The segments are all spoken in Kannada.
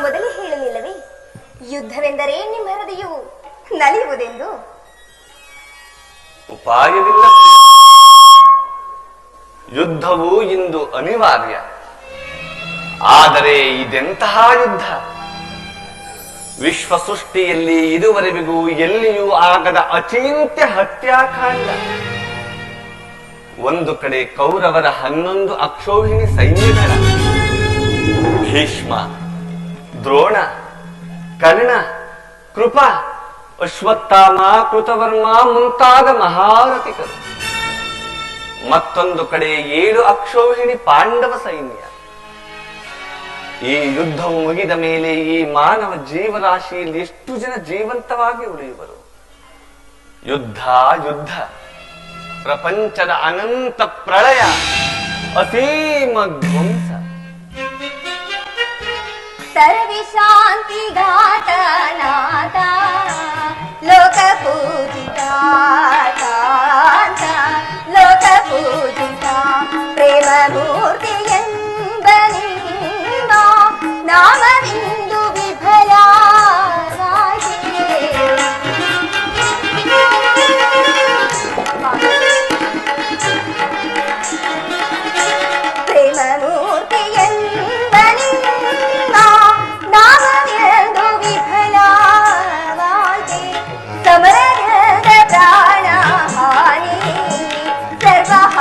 ಮೊದಲೇ ಹೇಳಲಿಲ್ಲವೇ, ಯುದ್ಧವೆಂದರೆ ನಿಮ್ಮ ಹೃದಯವು ನಲಿಯುವುದೆಂದು? ಉಪಾಯವಿಲ್ಲ. ಯುದ್ಧವು ಇಂದು ಅನಿವಾರ್ಯ. ಆದರೆ ಇದೆಂತಹ ಯುದ್ಧ? ವಿಶ್ವ ಸೃಷ್ಟಿಯಲ್ಲಿ ಇದುವರೆಗೂ ಎಲ್ಲಿಯೂ ಆಗದ ಅಚಿಂತ್ಯ ಹತ್ಯಾಕಾಂಡ. ಒಂದು ಕಡೆ ಕೌರವರ ಹನ್ನೊಂದು ಅಕ್ಷೋಹಿಣಿ ಸೈನ್ಯಗಳ ಭೀಷ್ಮ, ದ್ರೋಣ, ಕರ್ಣ, ಕೃಪ, ಅಶ್ವತ್ಥಾಮ, ಕೃತವರ್ಮ ಮುಂತಾದ ಮಹಾರಥಿಕರು. ಮತ್ತೊಂದು ಕಡೆ ಏಳು ಅಕ್ಷೋಹಿಣಿ ಪಾಂಡವ ಸೈನ್ಯ. ಈ ಯುದ್ಧವು ಮುಗಿದ ಮೇಲೆ ಈ ಮಾನವ ಜೀವರಾಶಿಯಲ್ಲಿ ಎಷ್ಟು ಜನ ಜೀವಂತವಾಗಿ ಉಳಿಯುವರು? ಯುದ್ಧ ಯುದ್ಧ, ಪ್ರಪಂಚದ ಅನಂತ ಪ್ರಳಯ, ಅಸೀಮ ಧ್ವಂಸ. सर्वशान्तिदाता नाता लोकपूजिता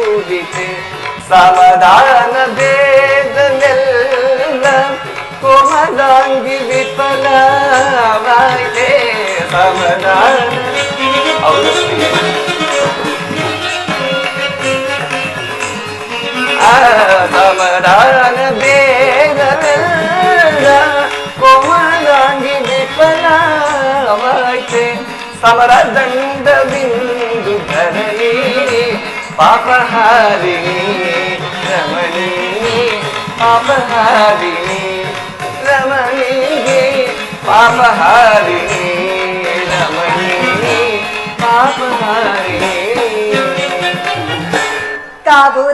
പൂരിത് സമദാന ഭേദമെല്ല കുമദാംഗി വിഫലേ സമദാന സമദാന ഭേദമെല്ല കുമദാംഗി വിഫലേ സമരദണ്ഡവിന്ദ पाप पापहारिणी रमणी पापहारिणी रमणी पापहारिणी रमणी पापहारिणी काबू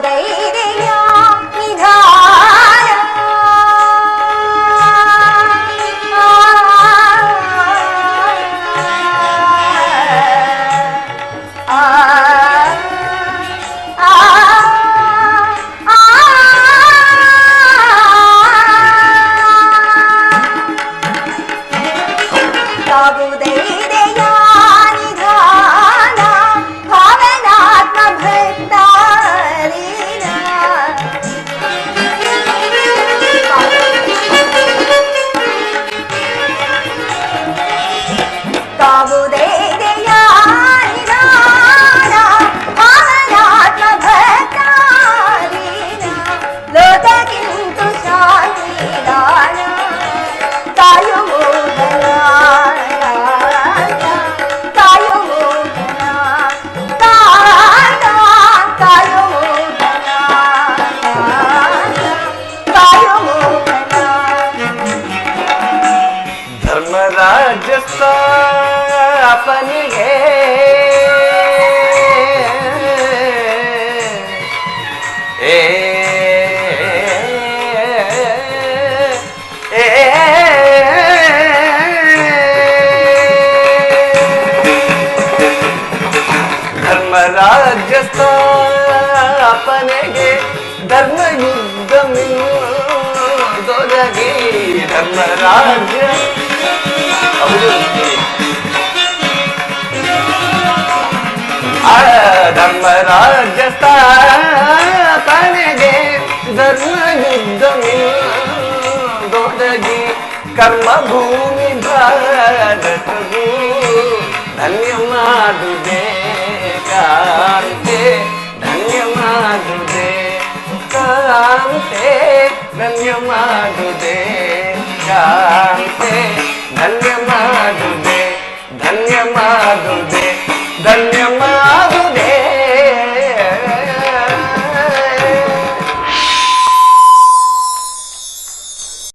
राजस्थापन है धर्म राजस्थापन है धर्म युद्ध धर्म राज्य ధర్మరాజ్యస్థానగే ధర్మయుద్ధము దొరగి కర్మభూమి భారతము ధన్యమాదుదే కాంతే ధన్యమాదుదే కాంతే ధన్యమాదుదే కాంతే ધન્ય મારું દે ધન્ય મારું દે.